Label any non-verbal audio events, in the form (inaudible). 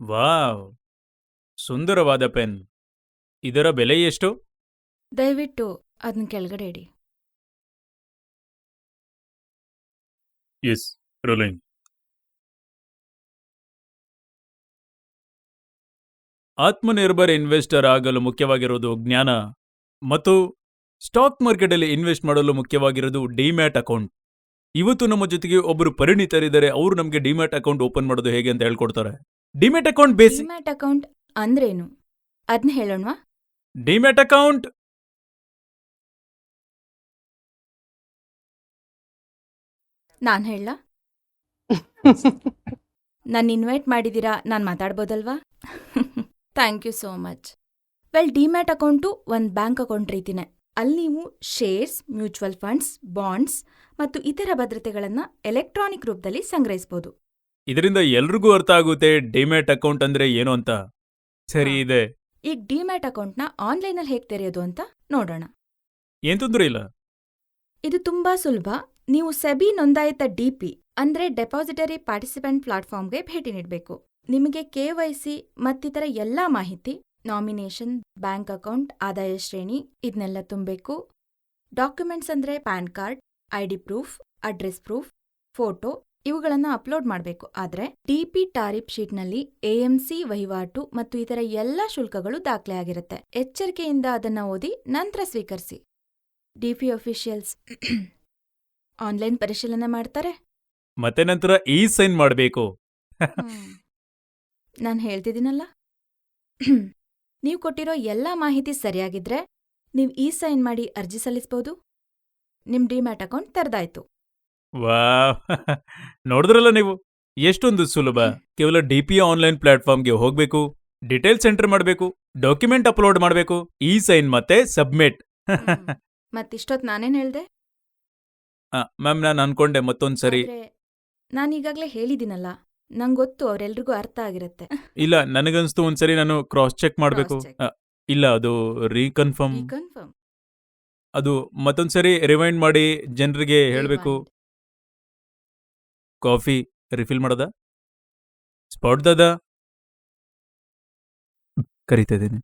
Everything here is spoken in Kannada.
ವಾವ್! ಸುಂದರವಾದ ಪೆನ್. ಇದರ ಬೆಲೆ ಎಷ್ಟು? ದಯವಿಟ್ಟು ಅದನ್ನ ಕೆಳಗಡೆ ಇಡಿ. ಎಸ್ ರೋಲಿಂಗ್ ಆತ್ಮನಿರ್ಭರ ಇನ್ವೆಸ್ಟರ್ ಆಗಲು ಮುಖ್ಯವಾಗಿರೋದು ಜ್ಞಾನ ಮತ್ತು ಸ್ಟಾಕ್ ಮಾರ್ಕೆಟಲ್ಲಿ ಇನ್ವೆಸ್ಟ್ ಮಾಡಲು ಮುಖ್ಯವಾಗಿರೋದು ಡಿಮ್ಯಾಟ್ ಅಕೌಂಟ್. ಇವತ್ತು ನಮ್ಮ ಜೊತೆಗೆ ಒಬ್ಬರು ಪರಿಣಿತರಿದ್ದಾರೆ. ಅವರು ನಮಗೆ ಡಿಮ್ಯಾಟ್ ಅಕೌಂಟ್ ಓಪನ್ ಮಾಡೋದು ಹೇಗೆ ಅಂತ ಹೇಳ್ಕೊಡ್ತಾರೆ. ಡಿಮ್ಯಾಟ್ ಅಕೌಂಟ್ ಬೇಸಿ ಡಿಮ್ಯಾಟ್ ಅಕೌಂಟ್ ಅಂದ್ರೇನು? ಅದ್ನ ಹೇಳೋಣವಾ? ಡಿಮ್ಯಾಟ್ ಅಕೌಂಟ್ ನಾನು ಹೇಳ ನನ್ನ ಇನ್ವೈಟ್ ಮಾಡಿದ್ದೀರಾ ನಾನು ಮಾತಾಡ್ಬೋದಲ್ವಾ? Thank you so much well demat account ಒಂದು ಬ್ಯಾಂಕ್ ಅಕೌಂಟ್ ರೀತಿನೇ. ಅಲ್ಲಿ ನೀವು ಶೇರ್ಸ್ ಮ್ಯೂಚುವಲ್ ಫಂಡ್ಸ್ ಬಾಂಡ್ಸ್ ಮತ್ತು ಇತರ ಭದ್ರತೆಗಳನ್ನು ಎಲೆಕ್ಟ್ರಾನಿಕ್ ರೂಪದಲ್ಲಿ ಸಂಗ್ರಹಿಸಬಹುದು ಇದರಿಂದ ಎಲ್ರಿಗೂ ಅರ್ಥ ಆಗುತ್ತೆ ಡಿಮ್ಯಾಟ್ ಅಕೌಂಟ್ ಅಂದ್ರೆ ಏನು ಅಂತ. ಸರಿ ಹಾ. ಇದೆ. ಈಗ ಡಿಮ್ಯಾಟ್ ಅಕೌಂಟ್ನ ಆನ್ಲೈನಲ್ಲಿ ಹೇಗೆ ತೆರೆಯೋದು ಅಂತ ನೋಡೋಣ. ಏನ್ ತೊಂದ್ರೆ ಇಲ್ಲ? ಇದು ತುಂಬಾ ಸುಲಭ. ನೀವು ಸೆಬಿ ನೋಂದಾಯಿತ ಡಿಪಿ ಅಂದ್ರೆ ಡೆಪಾಸಿಟರಿ ಪಾರ್ಟಿಸಿಪೆಂಟ್ ಪ್ಲಾಟ್ಫಾರ್ಮ್ಗೆ ಭೇಟಿ ನೀಡಬೇಕು. ನಿಮಗೆ ಕೆವೈಸಿ ಮತ್ತಿತರ ಎಲ್ಲಾ ಮಾಹಿತಿ ನಾಮಿನೇಷನ್ ಬ್ಯಾಂಕ್ ಅಕೌಂಟ್ ಆದಾಯ ಶ್ರೇಣಿ ಇದನ್ನೆಲ್ಲ ತುಂಬಬೇಕು. ಡಾಕ್ಯುಮೆಂಟ್ಸ್ ಅಂದ್ರೆ PAN card ID proof address proof photo ಇವುಗಳನ್ನ ಅಪ್ಲೋಡ್ ಮಾಡಬೇಕು. ಆದರೆ ಡಿಪಿ ಟಾರಿಫ್ ಶೀಟ್ನಲ್ಲಿ ಎಎಂಸಿ ವಹಿವಾಟು ಮತ್ತು ಇತರ ಎಲ್ಲ ಶುಲ್ಕಗಳು ದಾಖಲೆಯಾಗಿರುತ್ತೆ ಎಚ್ಚರಿಕೆಯಿಂದ ಅದನ್ನ ಓದಿ ನಂತರ ಸ್ವೀಕರಿಸಿ. ಡಿಪಿ ಅಫಿಷಿಯಲ್ಸ್ ಆನ್ಲೈನ್ ಪರಿಶೀಲನೆ ಮಾಡ್ತಾರೆ. ಮತ್ತೆ ನಂತರ ಈ ಸೈನ್ ಮಾಡಬೇಕು ನಾನು ಹೇಳ್ತಿದ್ದೀನಲ್ಲ? (coughs) ನೀವು ಕೊಟ್ಟಿರೋ ಎಲ್ಲ ಮಾಹಿತಿ ಸರಿಯಾಗಿದ್ರೆ ನೀವು ಇ ಸೈನ್ ಮಾಡಿ ಅರ್ಜಿ ಸಲ್ಲಿಸಬಹುದು ನಿಮ್ ಡಿಮ್ಯಾಟ್ ಅಕೌಂಟ್ ತೆರೆದಾಯ್ತು. ವಾವ್. ನೋಡಿದ್ರಲ್ಲ ನೀವು? ಎಷ್ಟೊಂದು ಸುಲಭ. ಕೇವಲ ಡಿಪಿ ಆನ್ಲೈನ್ ಪ್ಲಾಟ್ಫಾರ್ಮ್ಗೆ ಹೋಗ್ಬೇಕು ಡಿಟೇಲ್ಸ್ ಎಂಟರ್ ಮಾಡಬೇಕು ಡಾಕ್ಯುಮೆಂಟ್ ಅಪ್ಲೋಡ್ ಮಾಡಬೇಕು ಈ ಸೈನ್ ಮತ್ತೆ ಸಬ್ಮಿಟ್. ಮತ್ತಿಷ್ಟೊತ್ ನಾನೇನ್ ಹೇಳ್ದೆ? ಮ್ಯಾಮ್ ನಾನು ಅನ್ಕೊಂಡೆ ಮತ್ತೊಂದು ಸರಿ. ನಾನೀಗಾಗ್ಲೇ ಹೇಳಿದಿನಲ್ಲ ನಂಗೊತ್ತು ಅವ್ರೆಲ್ರಿಗೂ ಅರ್ಥ ಆಗಿರತ್ತೆ. ಇಲ್ಲ ನನಗನ್ಸ್ತು ಒಂದ್ಸರಿ ನಾನು ಕ್ರಾಸ್ ಚೆಕ್ ಮಾಡಬೇಕು. Cross check. ಇಲ್ಲ ಅದು ರೀಕನ್ಫರ್ಮ್ ಕನ್ಫರ್ಮ್ ಅದು ಮತ್ತೊಂದ್ಸರಿ ರಿವೈಂಡ್ ಮಾಡಿ ಜನರಿಗೆ ಹೇಳಬೇಕು. ಕಾಫಿ ರಿಫಿಲ್ ಮಾಡದ? ಸ್ಪಾಟ್ ದಾದ ಕರಿತಾ ಇದ್ದೀನಿ.